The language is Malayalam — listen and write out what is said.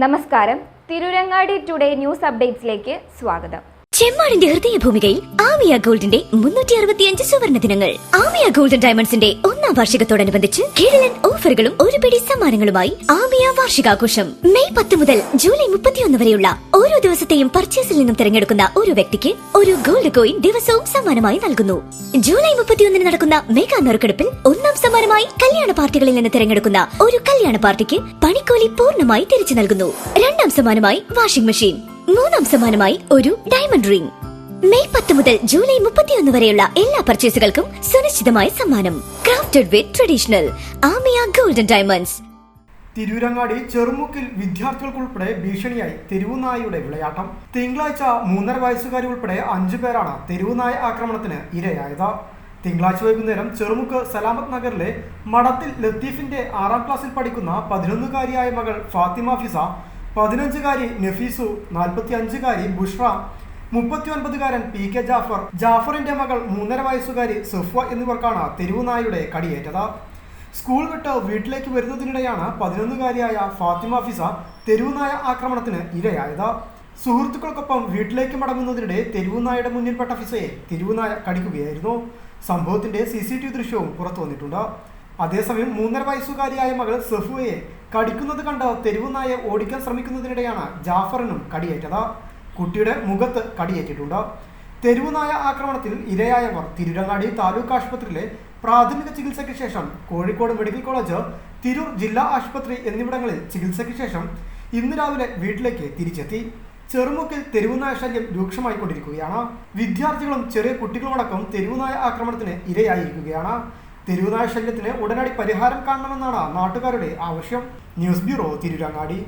നമസ്കാരം. തിരുരങ്ങാടി ടുഡേ ന്യൂസ് അപ്ഡേറ്റ്സിലേക്ക് സ്വാഗതം. ചെമ്മാടിന്റെ ഹൃദയ ഭൂമികയിൽ ആമിയ ഗോൾഡിന്റെ മുന്നൂറ്റി അറുപത്തിയഞ്ച് സുവർണ ദിനങ്ങൾ. ആമിയ ഗോൾഡൻ ഡയമണ്ട്സിന്റെ ഒന്നാം വാർഷികത്തോടനുബന്ധിച്ച് കിഴലൻ ഓഫറുകളും ഒരു പിടി സമ്മാനങ്ങളുമായി ആമിയ വാർഷികാഘോഷം. മെയ് പത്ത് മുതൽ ജൂലൈ മുപ്പത്തിയൊന്ന് വരെയുള്ള ഓരോ ദിവസത്തെയും പർച്ചേസിൽ നിന്നും തിരഞ്ഞെടുക്കുന്ന ഒരു വ്യക്തിക്ക് ഒരു ഗോൾഡ് കോയിൻ ദിവസവും സമ്മാനമായി നൽകുന്നു. ജൂലൈ മുപ്പത്തിയൊന്നിന് നടക്കുന്ന മെഗാ നറുക്കെടുപ്പിൽ ഒന്നാം സമ്മാനമായി കല്യാണ പാർട്ടികളിൽ നിന്ന് തിരഞ്ഞെടുക്കുന്ന ഒരു കല്യാണ പാർട്ടിക്ക് പണിക്കൂലി പൂർണമായി തിരിച്ചു നൽകുന്നു. രണ്ടാം സമ്മാനമായി വാഷിംഗ് മെഷീൻ. മൂന്നാം സമ്മാനമായി ഒരു ഡയമണ്ട് റിംഗ് മെയ് പത്ത് മുതൽ ജൂലൈ മുപ്പത്തിയൊന്ന് വരെയുള്ള എല്ലാ പർച്ചേസുകൾക്കും സുനിശ്ചിതമായ സമ്മാനം. Crafted with traditional Amiya golden diamonds തിരൂരങ്ങാടി ചെറുമുക്കിൽ വിദ്യാർത്ഥികൾക്കുൾപ്പെടെ ഭീഷണിയായി തെരുവുനായയുടെ വിളയാട്ടം. തിങ്കളാഴ്ച മൂന്നര വയസ്സുകാരി ഉൾപ്പെടെ അഞ്ചു പേരാണ് തെരുവുനായ ആക്രമണത്തിന് ഇരയായത്. തിങ്കളാഴ്ച വൈകുന്നേരം ചെറുമുക്ക് സലാമത്ത് നഗറിലെ മഠത്തിൽ ലത്തീഫിന്റെ ആറാം ക്ലാസ്സിൽ പഠിക്കുന്ന പതിനൊന്നുകാരിയായ മകൾ ഫാത്തിമ ഫിസ പതിനഞ്ചുകാരി നഫീസു നാൽപ്പത്തി അഞ്ചുകാരി ബുഷ്ര മുപ്പത്തി ഒൻപതുകാരൻ പി കെ ജാഫർ ജാഫറിന്റെ മകൾ മൂന്നര വയസ്സുകാരി സഫ്വ എന്നിവർക്കാണ് തെരുവുനായുടെ കടിയേറ്റത്. സ്കൂൾ വിട്ട് വീട്ടിലേക്ക് വരുന്നതിനിടെയാണ് പതിനൊന്നുകാരിയായ ഫാത്തിമ ഫിസ തെരുവുനായ ആക്രമണത്തിന് ഇരയായത്. സുഹൃത്തുക്കൾക്കൊപ്പം വീട്ടിലേക്ക് മടങ്ങുന്നതിനിടെ തെരുവുനായുടെ മുന്നിൽപ്പെട്ട ഫിസയെ തെരുവുനായ കടിക്കുകയായിരുന്നു. സംഭവത്തിന്റെ സി സി ടി വി ദൃശ്യവും പുറത്തു വന്നിട്ടുണ്ട് അതേസമയം മൂന്നര വയസ്സുകാരിയായ മകൾ സഫുവയെ കടിക്കുന്നത് കണ്ട തെരുവു നായ ഓടിക്കാൻ ശ്രമിക്കുന്നതിനിടെയാണ് ജാഫറിനും കടിയേറ്റത്. കുട്ടിയുടെ മുഖത്ത് കടിയേറ്റിട്ടുണ്ട്. തെരുവുനായ ആക്രമണത്തിൽ ഇരയായവർ തിരുരങ്ങാടി താലൂക്ക് ആശുപത്രിയിലെ പ്രാഥമിക ചികിത്സയ്ക്ക് ശേഷം കോഴിക്കോട് മെഡിക്കൽ കോളേജ് തിരൂർ ജില്ലാ ആശുപത്രി എന്നിവിടങ്ങളിൽ ചികിത്സയ്ക്ക് ശേഷം ഇന്ന് രാവിലെ വീട്ടിലേക്ക് തിരിച്ചെത്തി. ചെറുമുക്കിൽ തെരുവുനായ ശല്യം രൂക്ഷമായിക്കൊണ്ടിരിക്കുകയാണ് വിദ്യാർത്ഥികളും ചെറിയ കുട്ടികളുമടക്കം തെരുവുനായ ആക്രമണത്തിന് ഇരയായിരിക്കുകയാണ്. തെരുവുനായ ശല്യത്തിന് ഉടനടി പരിഹാരം കാണണമെന്നാണ് നാട്ടുകാരുടെ ആവശ്യം. News bureau Tirurangadi.